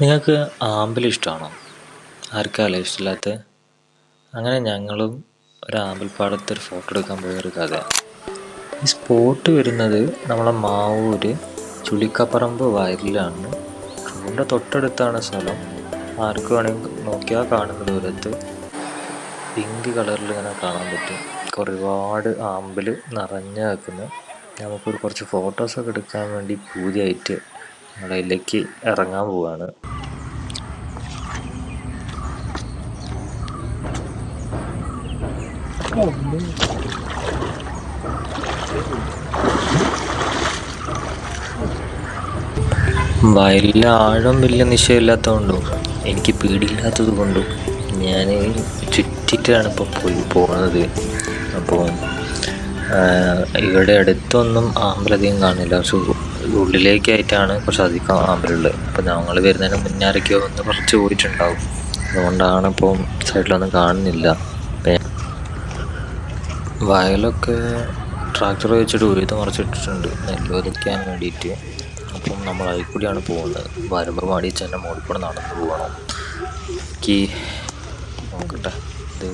നിങ്ങൾക്ക് ആമ്പൽ ഇഷ്ടമാണോ? ആർക്കാല്ലേ ഇഷ്ടമില്ലാത്ത അങ്ങനെ ഞങ്ങളും ഒരു ആമ്പൽപ്പാടത്ത് ഒരു ഫോട്ടോ എടുക്കാൻ പോയൊരു കഥ. ഈ സ്പോട്ട് വരുന്നത് നമ്മളെ മാവൂര് ചുളിക്കപ്പറമ്പ് വയലിലാണ്. റോഡിന്റെ തൊട്ടടുത്താണ് സ്ഥലം. ആർക്ക് വേണമെങ്കിൽ നോക്കിയാൽ കാണുന്ന ദൂരത്ത് പിങ്ക് കളറിൽ ഇങ്ങനെ കാണാൻ പറ്റും. ഒരുപാട് ആമ്പൽ നിറഞ്ഞു നിൽക്കുന്നു. നമുക്കൊരു കുറച്ച് ഫോട്ടോസൊക്കെ എടുക്കാൻ വേണ്ടി പൂതിയായിട്ട് ഞങ്ങളതിലേക്ക് ഇറങ്ങാൻ പോവാണ്. വയലിൽ ആഴം വലിയ നിശ്ചയമില്ലാത്തതുകൊണ്ടും? എനിക്ക് പേടിയില്ലാത്തത് കൊണ്ടും? ഞാൻ ചുറ്റിട്ടാണ് ഇപ്പോൾ പോയി പോകുന്നത് അപ്പോൾ ഇവിടെ അടുത്തൊന്നും ആമ്പലധികം കാണില്ല. പക്ഷെ ഉള്ളിലേക്കായിട്ടാണ് കുറച്ച് അധികം ആമ്പലുള്ളത്. അപ്പോൾ ഞങ്ങൾ വരുന്നതിന് മുന്നേ ആരൊക്കെയോ ഒന്ന് കുറച്ച് പോയിട്ടുണ്ടാവും അതുകൊണ്ടാണ് ഇപ്പോൾ സൈഡിലൊന്നും കാണുന്നില്ല. വയലൊക്കെ ട്രാക്ടർ വെച്ചിട്ട് ഉഴുത് മറിച്ചിട്ടിട്ടുണ്ട്. നെല്ല് വിതയ്ക്കാൻ വേണ്ടിയിട്ട്. അപ്പം നമ്മൾ അതിൽ കൂടിയാണ് പോകുന്നത്. വരുമ്പോൾ മടി തന്നെ മുകളിൽ കൂടെ നടന്നു പോകണം. എനിക്ക് നോക്കട്ടെ. ഇത്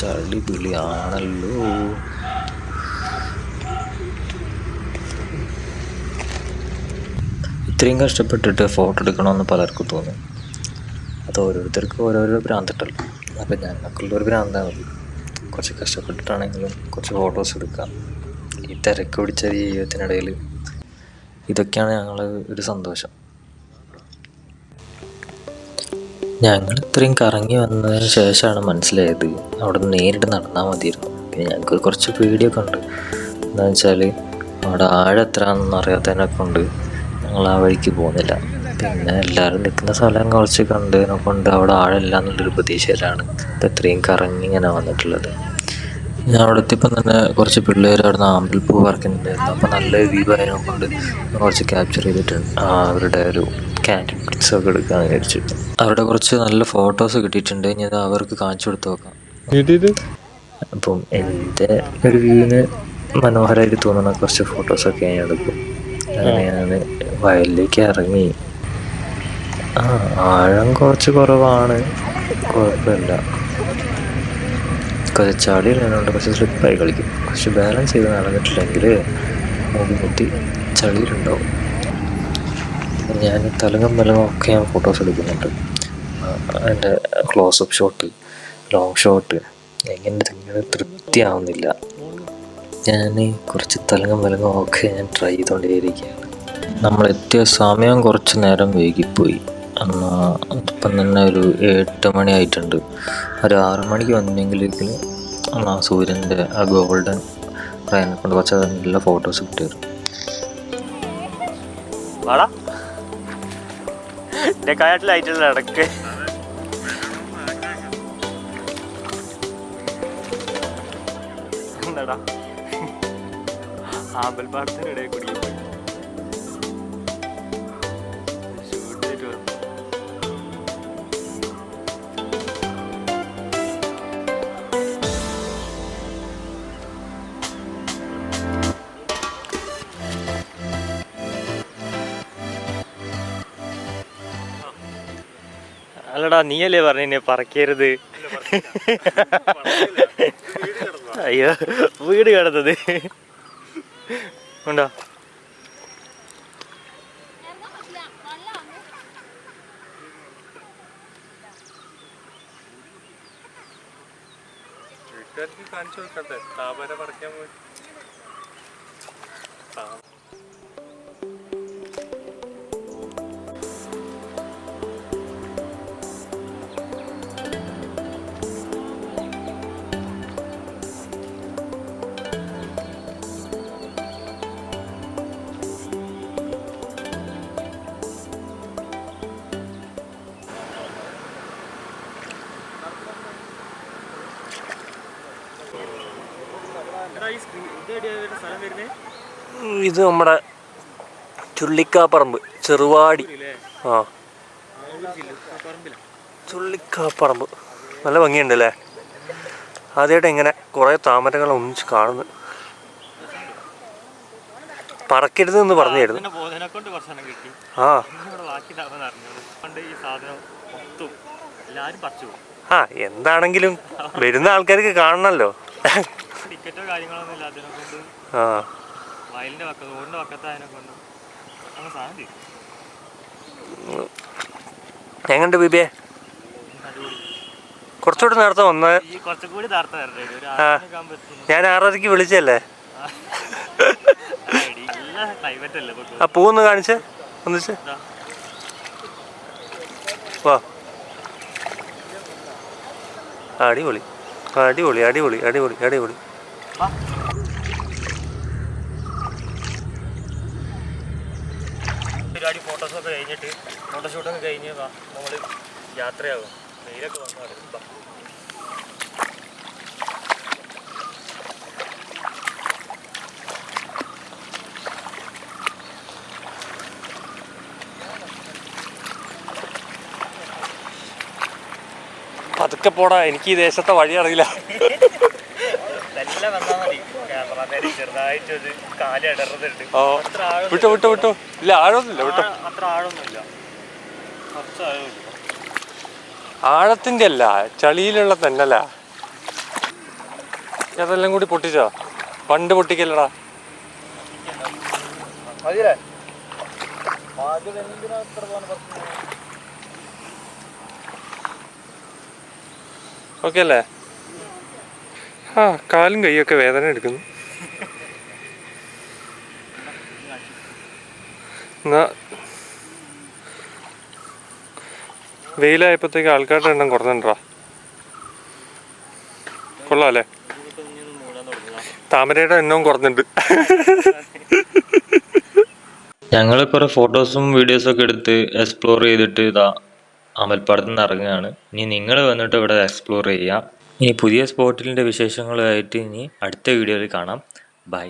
ചളി പിളിയാണല്ലോ ഇത്രയും കഷ്ടപ്പെട്ടിട്ട് ഫോട്ടോ എടുക്കണമെന്ന് പലർക്കും തോന്നും. അത് ഓരോരുത്തർക്കും ഓരോരോ ഭ്രാന്തിട്ടല്ലോ. അപ്പം ഞങ്ങൾക്കുള്ളൊരു ഭ്രാന്താണ് കുറച്ച് കഷ്ടപ്പെട്ടിട്ടാണെങ്കിലും കുറച്ച് ഫോട്ടോസ് എടുക്കാം ഈ തിരക്ക് പിടിച്ച ജീവിതത്തിനിടയിൽ ഇതൊക്കെയാണ് ഞങ്ങൾ ഒരു സന്തോഷം. ഞങ്ങൾ ഇത്രയും കറങ്ങി വന്നതിന് ശേഷമാണ് മനസ്സിലായത് അവിടെ നിന്ന് നേരിട്ട് നടന്നാൽ മതിയായിരുന്നു. പിന്നെ ഞങ്ങൾക്ക് കുറച്ച് പേടിയൊക്കെ ഉണ്ട്. എന്താ വെച്ചാൽ അവിടെ ആഴം എത്രയാണെന്നൊന്നും അറിയാത്തതിനൊക്കെ കൊണ്ട് ഞങ്ങൾ ആ വഴിക്ക് പോകുന്നില്ല. പിന്നെ എല്ലാവരും നിൽക്കുന്ന സ്ഥലം കുറച്ച് കണ്ടതിനെ കൊണ്ട് അവിടെ ആഴമില്ല എന്നുള്ളൊരു പ്രതീക്ഷയിലാണ് ഇപ്പം ഇത്രയും കറങ്ങി ഇങ്ങനെ വന്നിട്ടുള്ളത്. ഞാൻ അവിടെ എത്തിയപ്പം തന്നെ കുറച്ച് പിള്ളേർ അവിടെ നിന്ന് പൂ പറക്കുന്നുണ്ടായിരുന്നു. അപ്പോൾ നല്ല വ്യൂ ആയതിനെ കൊണ്ട് കുറച്ച് ക്യാപ്ചർ ചെയ്തിട്ടുണ്ട്. അവരുടെ ഒരു ക്യാൻഡിഡ് പിക്സ് ഒക്കെ എടുക്കാൻ വിചാരിച്ചു. അവരുടെ കുറച്ച് നല്ല ഫോട്ടോസ് കിട്ടിയിട്ടുണ്ട്. ഇനി അത് അവർക്ക് കാണിച്ചു കൊടുത്ത് നോക്കാം. അപ്പം എന്റെ ഒരു വ്യൂവിന് മനോഹരമായിട്ട് തോന്നുന്ന കുറച്ച് ഫോട്ടോസൊക്കെ ഞാൻ എടുക്കും. അങ്ങനെ ഞാൻ വയലിലേക്ക് ഇറങ്ങി. ആ ആഴം കുറച്ച് കുറവാണ്. കുഴപ്പമില്ല. കുറച്ച് ചളി ഇടാനുണ്ട് കുറച്ച് സ്ലിപ്പായി കളിക്കും. കുറച്ച് ബാലൻസ് ചെയ്ത് നടന്നിട്ടില്ലെങ്കിൽ മുടി മുട്ടി ചളിയിലുണ്ടാവും. ഞാൻ തലങ്ങും മലങ്ങും ഒക്കെ ഞാൻ ഫോട്ടോസ് എടുക്കുന്നുണ്ട്. എന്റെ ക്ലോസപ്പ് ഷോട്ട് ലോങ് ഷോട്ട് എങ്ങനെ തൃപ്തിയാവുന്നില്ല ഞാൻ കുറച്ച് തലങ്ങും വലങ്ങും ഒക്കെ ഞാൻ ട്രൈ ചെയ്തുകൊണ്ടേയിരിക്കുകയാണ് നമ്മൾ എത്തിയ സമയം കുറച്ച് നേരം വൈകിപ്പോയി. എന്നാൽ ഇപ്പം തന്നെ ഒരു എട്ട് മണി ആയിട്ടുണ്ട്. ഒരു ആറ് മണിക്ക് വന്നെങ്കിലെങ്കിൽ ആ സൂര്യന്റെ ആ ഗോൾഡൻ റൈനെ കൊണ്ട് കുറച്ച് നല്ല ഫോട്ടോസ് കിട്ടിയിരുന്നു കാട്ടിലായിട്ടുള്ള ഇടയ്ക്ക് ആമ്പൽപ്പാടത്തിന്റെ ഇടയിൽ കൂടി പോയി. shoot ചെയ്തിട്ട് വന്നു. അല്ലടാ നീയല്ലേ പറഞ്ഞ പറക്കരുത് അയ്യോ വീട് കിടന്നത് ഉണ്ടോ? കാണിച്ചു കൊടുക്കട്ടെ. താപര പറിക്കാൻ പോയി. ഇത് നമ്മുടെ ചുള്ളിക്കാപ്പറമ്പ് ചെറുവാടി. ആ. ചുള്ളിക്കാപ്പറമ്പ്. നല്ല ഭംഗിയുണ്ട് അല്ലേ ആദ്യമായിട്ട് ഇങ്ങനെ കുറേ താമരകൾ ഒന്നിച്ച് കാണുന്നു. പറക്കരുത് എന്ന് പറഞ്ഞായിരുന്നു. ആ എന്താണെങ്കിലും വരുന്ന ആൾക്കാർക്ക് കാണണമല്ലോ ടിക്കറ്റോ കാര്യങ്ങളൊന്നും ഇല്ല അതിനെ കൊണ്ട് ആ. വയലിന്റെ പക്കത്ത് റോഡിന്റെ പക്കത്ത് കൊണ്ട് അങ്ങനെ സാധനം തീരും എങ്ങണ്ട് ബിബിയെ? കുറച്ചുകൂടി നേരത്തെ വന്ന്. ഞാൻ ആറരയ്ക്ക് വിളിച്ചല്ലേ ആ. പൂവൊന്ന് കാണിച്ച്. ഒന്നിച്ച്. വാ. അടിപൊളി. അടിപൊളി അടിപൊളി അടിപൊളി അടിപൊളി. പരിപാടി ഫോട്ടോസൊക്കെ കഴിഞ്ഞിട്ട് ഫോട്ടോഷൂട്ടൊക്കെ കഴിഞ്ഞ് നമ്മൾ യാത്രയാകും വെയിലൊക്കെ വന്നു തുടങ്ങി. വാ. പതുക്കെ പോടാ എനിക്ക് ഈ ദേശത്തെ വഴി അറിയില്ല ഓ വിട്ടോ വിട്ടോ വിട്ടോ. ഇല്ല ആഴമൊന്നുമില്ല വിട്ടോ. അത്ര ആഴത്തിന്റെ അല്ല ചളിയിലുള്ള തന്നല്ല. അതെല്ലാം കൂടി പൊട്ടിച്ചോ? പണ്ട് പൊട്ടിക്കല്ലടാ. ഓക്കെ അല്ലേ? ആ കാലും കൈയൊക്കെ വേദന എടുക്കുന്നു. വെയിലായപ്പോഴത്തേക്ക് ആൾക്കാരുടെ എണ്ണം കുറഞ്ഞിട്ടാ കൊള്ളാം അല്ലേ മൂടാൻ തുടങ്ങുക താമരയുടെ എണ്ണവും കുറഞ്ഞിട്ടുണ്ട്. ഞങ്ങൾ കുറേ ഫോട്ടോസും വീഡിയോസും ഒക്കെ എടുത്ത് എക്സ്പ്ലോർ ചെയ്തിട്ട് ഇതാ അമൽപ്പാടത്ത് നിന്ന് ഇറങ്ങുകയാണ്. ഇനി നിങ്ങൾ വന്നിട്ട് ഇവിടെ എക്സ്പ്ലോർ ചെയ്യാം. ഇനി പുതിയ സ്പോട്ടിലിന്റെ വിശേഷങ്ങളുമായിട്ട് ഇനി അടുത്ത വീഡിയോയിൽ കാണാം. ബൈ.